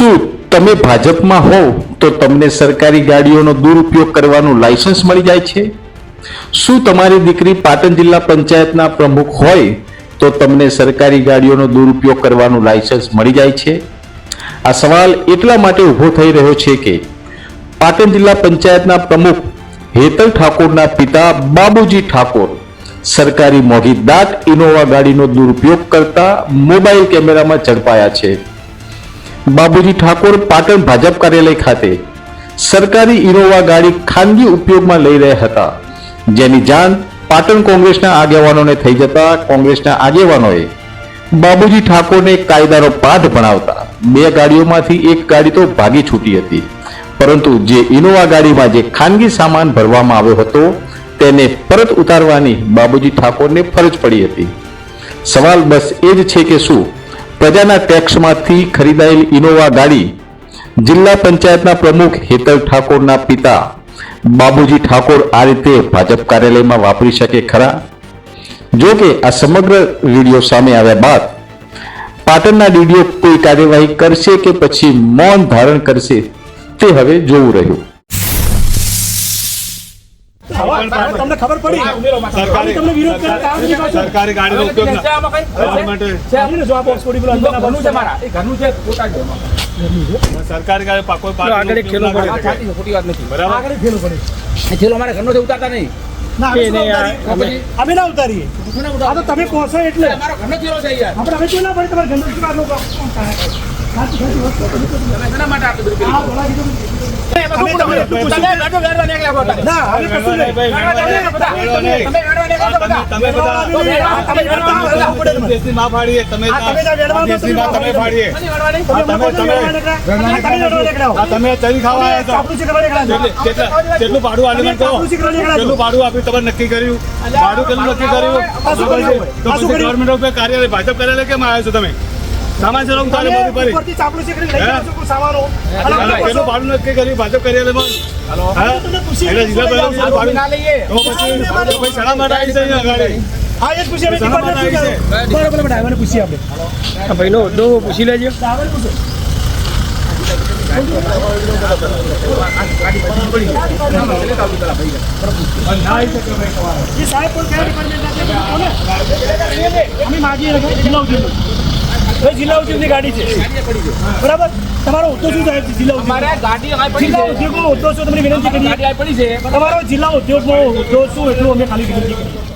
શું તમે ભાજપમાં હોવ તો તમને સરકારી ગાડીઓનો દુરુપયોગ કરવાનું લાયસન્સ મળી જાય છે? શું તમારી દીકરી પાટણ જિલ્લા પંચાયતના પ્રમુખ હોય તો તમને સરકારી ગાડીઓનો દુરુપયોગ કરવાનું લાયસન્સ મળી જાય છે? આ સવાલ એટલા માટે ઊભો થઈ રહ્યો છે કે પાટણ જિલ્લા પંચાયતના પ્રમુખ હેતલ ઠાકોરના પિતા બાબુજી ઠાકોર સરકારી મોઘી દાટ ઇનોવા ગાડીનો દુરુપયોગ કરતા મોબાઈલ કેમેરામાં ઝડપાયા છે. બાબુજી ઠાકોર પાટણ ભાજપ કાર્યાલય ખાતે સરકારી ઇનોવા ગાડી ખાનગી ઉપયોગમાં લઈ રહ્યા હતા. જેની જાણ પાટણ કોંગ્રેસના આગેવાનોને થઈ જતા કોંગ્રેસના આગેવાનોએ બાબુજી ઠાકોરને કાયદાનો પાઠ ભણાવતા બે ગાડીઓમાંથી એક ગાડી તો ભાગી છૂટી હતી. પરંતુ જે ઇનોવા ગાડીમાં જે ખાનગી સામાન ભરવામાં આવ્યો હતો, તેને પરત ઉતારવાની બાબુજી ઠાકોરને ફરજ પડી હતી. સવાલ બસ એ જ છે કે શું પ્રજાના ટેક્સમાંથી ખરીદાયેલ ઇનોવા ગાડી જિલ્લા પંચાયતના પ્રમુખ હેતલ ઠાકોરના પિતા બાબુજી ઠાકોર આ રીતે ભાજપ કાર્યાલયમાં વાપરી શકે ખરા? જો કે આ સમગ્ર વીડિયો સામે આવ્યા બાદ પાટણના ડીડીઓ કોઈ કાર્યવાહી કરશે કે પછી મૌન ધારણ કરશે તે હવે જોવું રહ્યું. તમને ખબર પડી? સરકારી- તમને વિરોધ કરે કારણ કે પાછળ સરકારી ગાડીનો ઉપયોગ સરકારી ગાડી પાકો આગળ ખેલો પડે. ખોટી વાત નથી. બરાબર? આગળ ખેલો પડે. એ થેલો અમારા ઘરનો છે ઉતારતા નહીં. અમે ના ઉતારીએ? આ તો તમે કહો છો એટલે અમારો ઘરનો થેલો છે યાર. આપણે અમે શું ના પડે? તમારે વાત. માટે તમે- ચરી ખાવા. કેટલે- ભાડું આલ્યું. કેટલું ભાડું આપ્યું તમે નક્કી કર્યું. ભાડું કેટલું નક્કી કર્યું? ગવર્મેન્ટ ઓફ કાર્યાલય ભાજપ કાર્યાલય કેમ આવ્યા છો તમે? સામાન છે હું તારે બધું કરી ઉપરથી ચાપલુસી કરીને લઈ હે? જાઓ કોઈ સામાનો. છો, કેટલું ભાડું નક્કી કર્યું ભાજપ કાર્યાલયમાં હા? તમને પૂછી એટલે જિલ્લા લઈ જાઓ ભાડું ના લઈએ તો પછી ભાઈ સડા માટે આવી છે અહીંયા હા, એ જ પૂછીએ, અમે શાના માટે આવી છે બરાબર, બરાબર, ડ્રાઈવરને પૂછીએ આપણે. ભાઈનો હોદ્દો પૂછી લેજો ડ્રાઈવરને પૂછો. એ સાહેબ પણ કયા ડિપાર્ટમેન્ટના છે? મને કહો ને. અમે માગીએ જિલ્લા ઉદ્યોગની. ભાઈ, જિલ્લા ઉદ્યોગની ગાડી છે. બરાબર? તમારો હોદ્દો શું સાહેબ? છે જિલ્લા ઉદ્યોગ. જિલ્લા ઉદ્યોગનો હોદ્દો શું? તમને વિનંતી કરીએ. તમારો જિલ્લા ઉદ્યોગનો હોદ્દો શું? એટલું અમે ખાલી વિનંતી કરીએ.